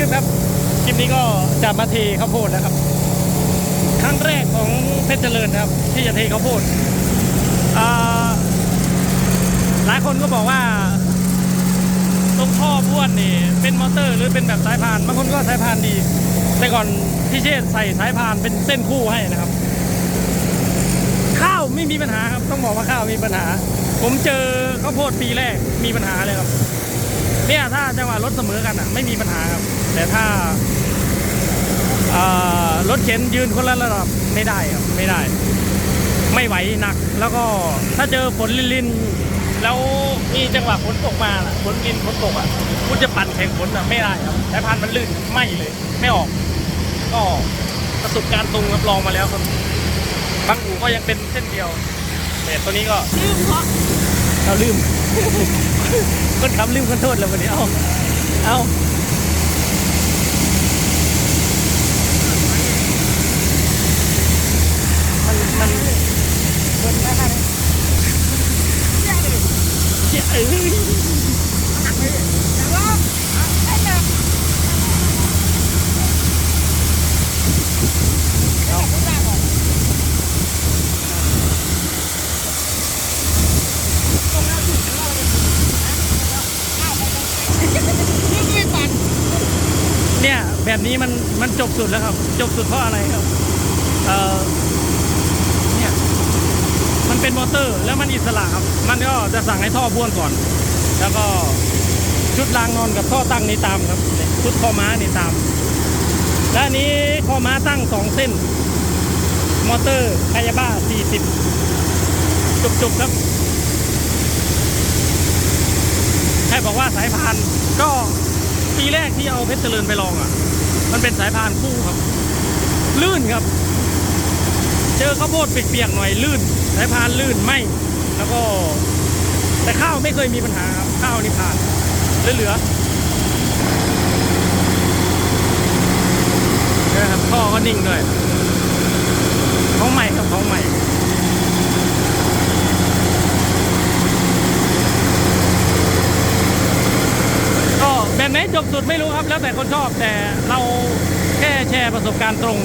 ขึ้นครับ คลิปนี้ก็จะมาเทข้าวโพดนะครับ ครั้งแรกของเพชรเจริญครับ ที่จะเทข้าวโพดหลายคนก็บอกว่าตรงท่อบ้วนนี่เป็นมอเตอร์หรือเป็นแบบสายพานบางคนก็สายพานดี แต่ก่อนพี่เชษใส่สายพานเป็นเส้นคู่ให้นะครับ ข้าวไม่มีปัญหาครับต้องบอกว่าข้าวมีปัญหา ผมเจอข้าวโพดปีแรกมีปัญหาเลยครับ เนี่ยถ้าจังหวะรถเสมอกันอะไม่มีปัญหาครับ แต่ถ้าอารถเข็นยืนคนละระดับไม่ได้ครับไม่ได้ ไม่ไหวหนัก แล้วก็ถ้าเจอฝนลินๆแล้วมีจังหวะฝนตกมาล่ะฝนลินฝนตกอะคุณจะปั่นแข่งฝนอะไม่ได้ครับสายพานมันลื่นไม่เลย ไม่ออก ก็ประสบการณ์ตรงรับรองมาแล้วครับบางอู่ก็ยังเป็นเส้นเดียวแต่ตัวนี้ก็ลืม เราลืม คนขับลืมคนโทษแล้ววันนี้เอาเอามันมันบนนะคะเนี่ยเลยเจ๊เอ้ย หนักเลยแต่ว่าไอ้เนี่ยเอาพูดได้ก่อนตรงนั้นถูกแล้วเลยอ้าวนี่ไม่ปั่น เนี่ยแบบนี้มันมันจบสุดแล้วครับ จบสุดเพราะอะไรครับเออเนี่ยมันเป็นมอเตอร์แล้วมันอิสระครับ มันก็จะสั่งให้ท่อบ้วนก่อน แล้วก็ชุดรางนอนกับท่อตั้งนี่ตามครับเนี่ยชุดคอม้านี่ตาม และนนี้คอม้าตั้งสองเส้น มอเตอร์คายาบ้า40จุกๆครับใครบอกว่าสายพานก็ ปีแรกที่เอาเพชรเจริญไปลองอะ มันเป็นสายพานคู่ครับ ลื่นครับ เจอข้าวโพดเปียกๆหน่อยลื่น สายพานลื่นไม่แล้วก็ แต่ข้าวไม่เคยมีปัญหาครับข้าวนี่ผ่านเหลือๆนะครับท่อก็นิ่งด้วยของใหม่ครับของใหม่ ก็แบบ ไหนจบสุดไม่รู้ครับ แล้วแต่คนชอบแต่เราแค่แชร์ประสบการณ์ตรง